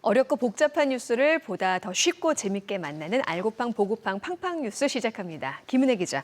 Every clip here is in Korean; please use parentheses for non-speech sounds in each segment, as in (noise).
어렵고 복잡한 뉴스를 보다 더 쉽고 재밌게 만나는 알고팡 보고팡 팡팡 뉴스 시작합니다. 김은혜 기자.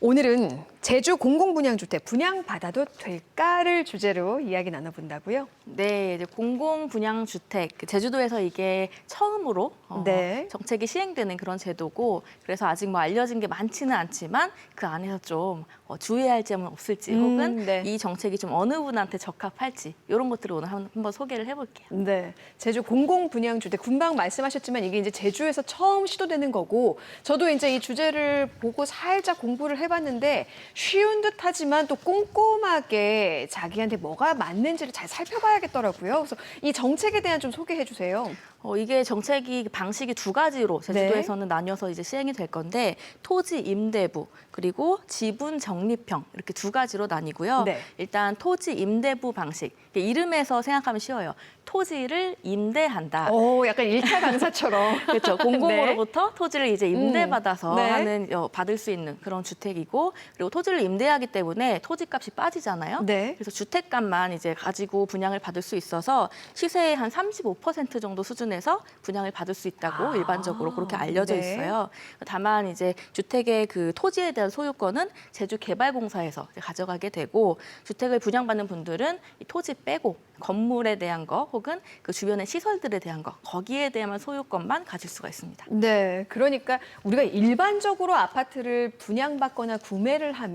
오늘은 제주 공공분양주택 분양받아도 될까를 주제로 이야기 나눠본다고요? 네, 이제 공공 분양 주택 그 제주도에서 이게 처음으로 어, 네. 정책이 시행되는 그런 제도고 그래서 아직 뭐 알려진 게 많지는 않지만 그 안에서 좀 어, 주의해야 할 점은 없을지 음, 혹은 네. 이 정책이 좀 어느 분한테 적합할지 이런 것들을 오늘 한- 한번 소개를 해볼게요. 네. 제주 공공 분양 주택 금방 말씀하셨지만 이게 이제 제주에서 처음 시도되는 거고 저도 이제 이 주제를 보고 살짝 공부를 해봤는데 쉬운 듯하지만 또 꼼꼼하게 자기한테 뭐가 맞는지를 잘 살펴봐야겠더라고요. 그래서 이 정책에 대한 좀 소개해 주세요. 어, 이게 정책이 방식이 두 가지로 네. 제주도에서는 나뉘어서 이제 시행이 될 건데 토지 임대부 그리고 지분 적립형 이렇게 두 가지로 나뉘고요. 네. 일단 토지 임대부 방식 이름에서 생각하면 쉬워요. 토지를 임대한다. 오, 약간 일타 강사처럼. (laughs) 그렇죠. 공공으로부터 토지를 이제 임대받아서 음, 네. 하는 어, 받을 수 있는 그런 주택이고 그리고 토지 를 임대하기 때문에 토지값이 빠지잖아요. 네. 그래서 주택값만 이제 가지고 분양을 받을 수 있어서 시세의 한 35% 정도 수준에서 분양을 받을 수 있다고 아, 일반적으로 그렇게 알려져 네. 있어요. 다만 이제 주택의 그 토지에 대한 소유권은 제주개발공사에서 가져가게 되고 주택을 분양받는 분들은 이 토지 빼고 건물에 대한 거 혹은 그 주변의 시설들에 대한 거 거기에 대한 소유권만 가질 수가 있습니다. 네, 그러니까 우리가 일반적으로 아파트를 분양받거나 구매를 하면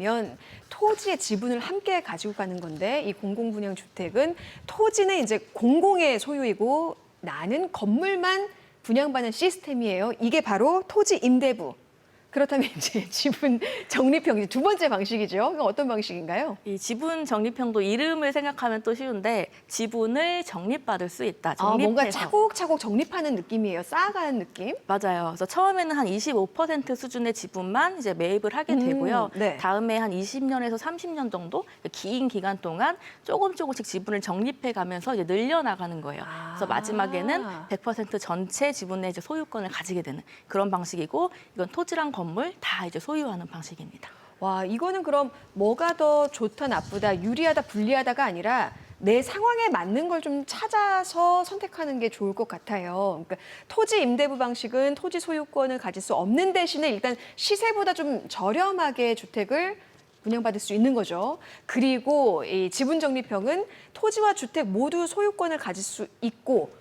토지의 지분을 함께 가지고 가는 건데 이 공공분양 주택은 토지는 이제 공공의 소유이고 나는 건물만 분양받는 시스템이에요. 이게 바로 토지 임대부. 그렇다면 (laughs) 이제 지분 적립형 이제 두 번째 방식이죠. 이건 어떤 방식인가요? 이 지분 적립형도 이름을 생각하면 또 쉬운데 지분을 적립받을 수 있다. 아, 뭔가 적립해서. 차곡차곡 적립하는 느낌이에요. 쌓아가는 느낌. 맞아요. 그래서 처음에는 한 25% 수준의 지분만 이제 매입을 하게 음, 되고요. 네. 다음에 한 20년에서 30년 정도 긴 기간 동안 조금 조금씩 지분을 적립해 가면서 이제 늘려 나가는 거예요. 아. 그래서 마지막에는 100% 전체 지분의 이제 소유권을 가지게 되는 그런 방식이고 이건 토지랑 건물 다 이제 소유하는 방식입니다. 와, 이거는 그럼 뭐가 더 좋다, 나쁘다, 유리하다, 불리하다가 아니라 내 상황에 맞는 걸 좀 찾아서 선택하는 게 좋을 것 같아요. 그러니까 토지 임대부 방식은 토지 소유권을 가질 수 없는 대신에 일단 시세보다 좀 저렴하게 주택을 분양받을 수 있는 거죠. 그리고 이 지분 적립형은 토지와 주택 모두 소유권을 가질 수 있고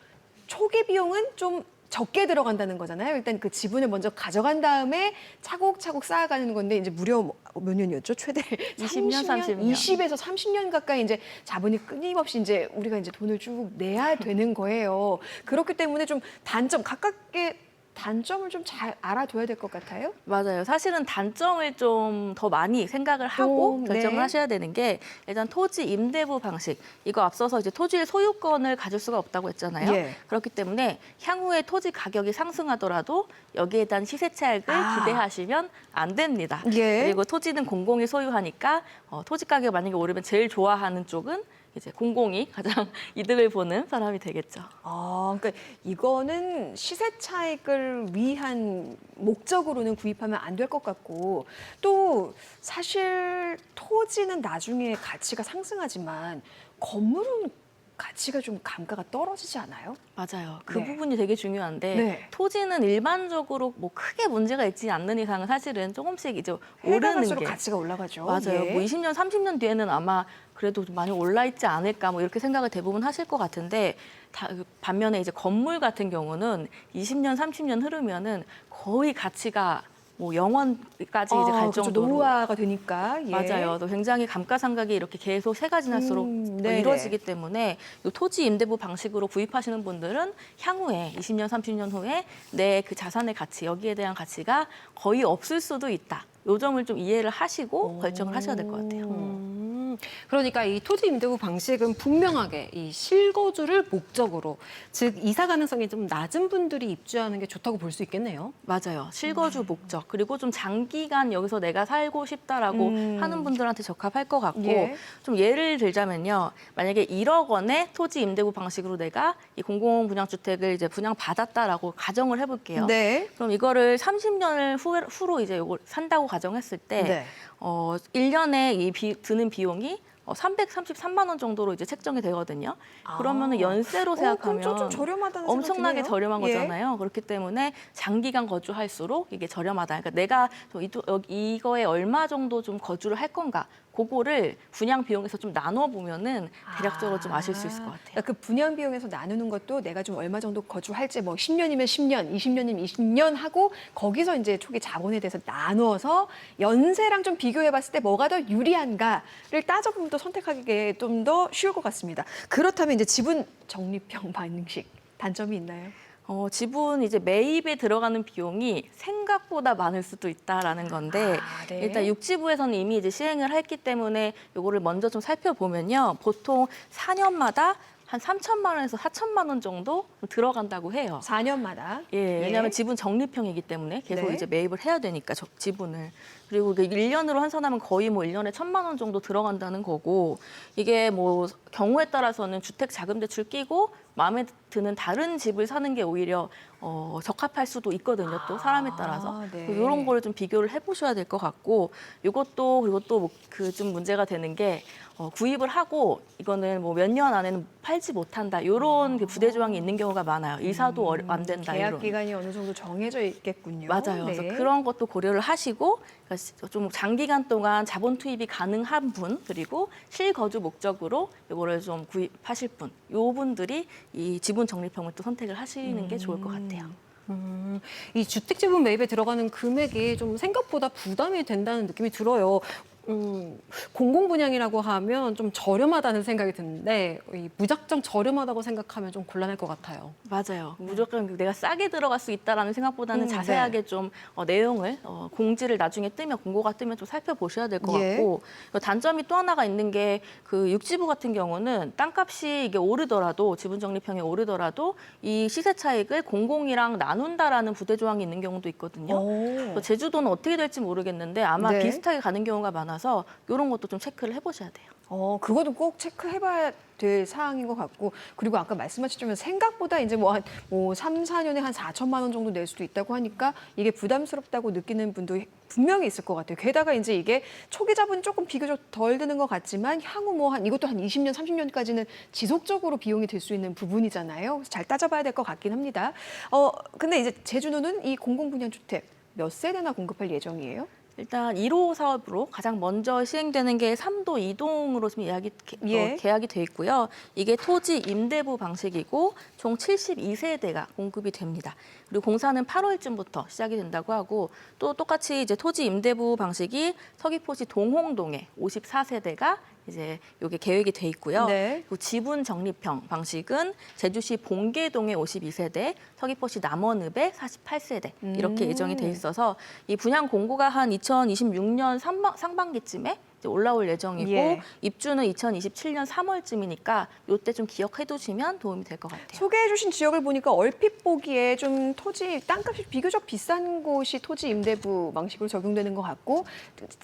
초기 비용은 좀 적게 들어간다는 거잖아요. 일단 그 지분을 먼저 가져간 다음에 차곡차곡 쌓아가는 건데 이제 무려 뭐- 몇 년이었죠? 최대 20년, 30년. 20에서 30년 가까이 이제 자본이 끊임없이 이제 우리가 이제 돈을 쭉 내야 되는 거예요. 그렇기 때문에 좀 단점 각각의 단점을 좀 잘 알아둬야 될 것 같아요. 맞아요. 사실은 단점을 좀 더 많이 생각을 하고 오, 결정을 네. 하셔야 되는 게 일단 토지 임대부 방식 이거 앞서서 이제 토지의 소유권을 가질 수가 없다고 했잖아요. 예. 그렇기 때문에 향후에 토지 가격이 상승하더라도 여기에 대한 시세 차익을 아. 기대하시면 안 됩니다. 예. 그리고 토지는 공공이 소유하니까 어, 토지 가격 만약에 오르면 제일 좋아하는 쪽은 이제 공공이 가장 (laughs) 이득을 보는 사람이 되겠죠. 아, 그러니까 이거는 시세 차익을 위한 목적으로는 구입하면 안 될 것 같고 또 사실 토지는 나중에 가치가 상승하지만 건물은 가치가 좀 감가가 떨어지지 않아요? 맞아요. 그 네. 부분이 되게 중요한데 네. 토지는 일반적으로 뭐 크게 문제가 있지 않는 이상은 사실은 조금씩 이제 오르는 게 가치가 올라가죠. 맞아요. 예. 뭐 20년, 30년 뒤에는 아마 그래도 좀 많이 올라 있지 않을까 뭐 이렇게 생각을 대부분 하실 것 같은데 다, 그 반면에 이제 건물 같은 경우는 20년, 30년 흐르면은 거의 가치가 뭐 영원까지 이제 갈 그렇죠. 정도로 노후화가 되니까. 예. 맞아요. 또 굉장히 감가상각이 이렇게 계속 세가 지날수록 음, 또 네네. 이루어지기 때문에 이 토지 임대부 방식으로 구입하시는 분들은 향후에 20년, 30년 후에 내 그 자산의 가치 여기에 대한 가치가 거의 없을 수도 있다. 요 점을 좀 이해를 하시고 결정을 하셔야 될 것 같아요. 음, 그러니까 이 토지 임대부 방식은 분명하게 이 실거주를 목적으로 즉 이사 가능성이 좀 낮은 분들이 입주하는 게 좋다고 볼 수 있겠네요. 맞아요. 실거주 목적 그리고 좀 장기간 여기서 내가 살고 싶다라고 음. 하는 분들한테 적합할 것 같고 예. 좀 예를 들자면요. 만약에 1억 원의 토지 임대부 방식으로 내가 이 공공 분양 주택을 이제 분양 받았다라고 가정을 해볼게요. 네. 그럼 이거를 30년을 후, 후로 이제 이걸 산다고 가정했을 때 네. 어, 1년에 이 비, 드는 비용이 어, 333만 원 정도로 이제 책정이 되거든요. 그러면은 아. 연세로 어, 생각하면 좀, 좀 저렴하다는 엄청나게 드네요. 저렴한 예. 거잖아요. 그렇기 때문에 장기간 거주할수록 이게 저렴하다. 그러니까 내가 저 이, 이거에 얼마 정도 좀 거주를 할 건가, 그거를 분양 비용에서 좀 나눠 보면은 대략적으로 좀 아실 수 있을 것 같아요. 그러니까 그 분양 비용에서 나누는 것도 내가 좀 얼마 정도 거주할지 뭐 10년이면 10년, 20년이면 20년 하고 거기서 이제 초기 자본에 대해서 나누어서 연세랑 좀 비교해 봤을 때 뭐가 더 유리한가를 따져보면 또 선택하기에 좀 더 쉬울 것 같습니다. 그렇다면 이제 지분 적립형 (laughs) 방식 단점이 있나요? 어, 지분 이제 매입에 들어가는 비용이 생각보다 많을 수도 있다라는 건데 아, 네. 일단 육지부에서는 이미 이제 시행을 했기 때문에 요거를 먼저 좀 살펴보면요. 보통 4년마다 한 3천만 원에서 4천만 원 정도 들어간다고 해요. 4년마다. 예, 왜냐하면 지분 적립형이기 때문에 계속 네. 이제 매입을 해야 되니까 저- 지분을 그리고 그 1년으로 환산하면 거의 뭐 1년에 천만 원 정도 들어간다는 거고 이게 뭐 경우에 따라서는 주택 자금 대출 끼고 마음에 드는 다른 집을 사는 게 오히려 어, 적합할 수도 있거든요. 또 사람에 따라서 네. 이런 거를 좀 비교를 해보셔야 될 것 같고 이것도 그리고 또 그 좀 문제가 되는 게 어, 구입을 하고 이거는 뭐 몇 년 안에는 팔지 못한다 이런 그 부대 조항이 있는 경우가 많아요. 이사도 어려- 안 된다 계약 이런. 기간이 어느 정도 정해져 있겠군요. 맞아요. 네. 그래서 그런 것도 고려를 하시고 그러니까 시- 좀 장기간 동안 자본 투입이 가능한 분 그리고 실거주 목적으로 이거를 좀 구입하실 분, 요 분들이 이 지분 적립형을 또 선택을 하시는 게 좋을 것 같아요. 음, 이 주택 지분 매입에 들어가는 금액이 좀 생각보다 부담이 된다는 느낌이 들어요. 음, 공공 분양이라고 하면 좀 저렴하다는 생각이 드는데 이 무작정 저렴하다고 생각하면 좀 곤란할 것 같아요. 맞아요. 무조건 내가 싸게 들어갈 수 있다라는 생각보다는 음, 자세하게 좀 어, 내용을 어, 공지를 나중에 뜨면 공고가 뜨면 좀 살펴보셔야 될 것 예. 같고 그 단점이 또 하나가 있는 게 그 육지부 같은 경우는 땅값이 이게 오르더라도 지분 적립형이 오르더라도 이 시세 차익을 공공이랑 나눈다라는 부대 조항이 있는 경우도 있거든요. 오. 또 제주도는 어떻게 될지 모르겠는데 아마 네. 비슷하게 가는 경우가 많아 서 이런 것도 좀 체크를 해보셔야 돼요. 어, 그것도 꼭 체크해봐야 될 사항인 것 같고 그리고 아까 말씀하셨지만 생각보다 이제 뭐 한 뭐 3, 4년에 한 4천만 원 정도 낼 수도 있다고 하니까 이게 부담스럽다고 느끼는 분도 분명히 있을 것 같아요. 게다가 이제 이게 초기 자본이 조금 비교적 덜 드는 것 같지만 향후 뭐 한 이것도 한 20년, 30년까지는 지속적으로 비용이 될수 있는 부분이잖아요. 잘 따져봐야 될 것 같긴 합니다. 어, 근데 이제 제주도는 이 공공분양 주택 몇 세대나 공급할 예정이에요? 일단 1호 사업으로 가장 먼저 시행되는 게 3도 이동으로 지금 예약이 개- 예. 어, 계약이 돼 있고요. 이게 토지 임대부 방식이고 총 72세대가 공급이 됩니다. 그리고 공사는 8월쯤부터 시작이 된다고 하고 또 똑같이 이제 토지 임대부 방식이 서귀포시 동홍동에 54세대가 이제 요게 계획이 돼 있고요. 네. 그리고 지분 적립형 방식은 제주시 봉계동에 52세대, 서귀포시 남원읍에 48세대 이렇게 음. 예정이 돼 있어서 이 분양 공고가 한 2026년 상반, 상반기쯤에 올라올 예정이고 예. 입주는 2027년 3월쯤이니까 요때 좀 기억해 두시면 도움이 될 것 같아요. 소개해 주신 지역을 보니까 얼핏 보기에 좀 토지 땅값이 비교적 비싼 곳이 토지 임대부 방식으로 적용되는 것 같고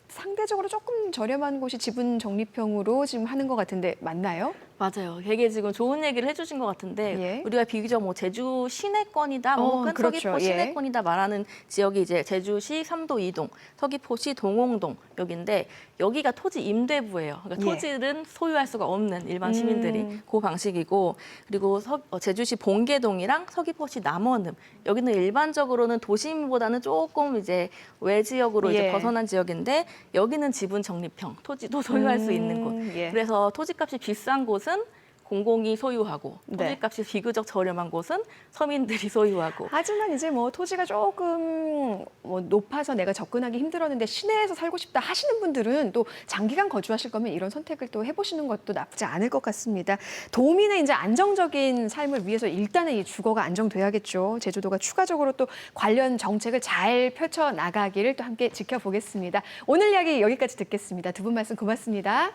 상대적으로 조금 저렴한 곳이 지분 적립형으로 지금 하는 것 같은데 맞나요? 맞아요. 되게 지금 좋은 얘기를 해주신 것 같은데 예. 우리가 비교적 뭐 제주 시내권이다, 뭐 어, 혹은 그렇죠. 서귀포 예. 시내권이다 말하는 지역이 이제 제주시 삼도 이동, 서귀포시 동홍동 여기인데 여기가 토지 임대부예요. 그러니까 예. 토지는 소유할 수가 없는 일반 시민들이 음. 그 방식이고 그리고 서, 어, 제주시 봉계동이랑 서귀포시 남원읍 여기는 일반적으로는 도심보다는 조금 이제 외 지역으로 예. 이제 벗어난 지역인데 여기는 지분 적립형 토지도 (laughs) 소유할 수 있는 곳. 음, 예. 그래서 토지값이 비싼 곳은 공공이 소유하고 네. 토지값이 비교적 저렴한 곳은 서민들이 소유하고 하지만 이제 뭐 토지가 조금 뭐 높아서 내가 접근하기 힘들었는데 시내에서 살고 싶다 하시는 분들은 또 장기간 거주하실 거면 이런 선택을 또 해보시는 것도 나쁘지 않을 것 같습니다. 도민의 이제 안정적인 삶을 위해서 일단은 이 주거가 안정돼야겠죠. 제주도가 추가적으로 또 관련 정책을 잘 펼쳐 나가기를 또 함께 지켜보겠습니다. 오늘 이야기 여기까지 듣겠습니다. 두 분 말씀 고맙습니다.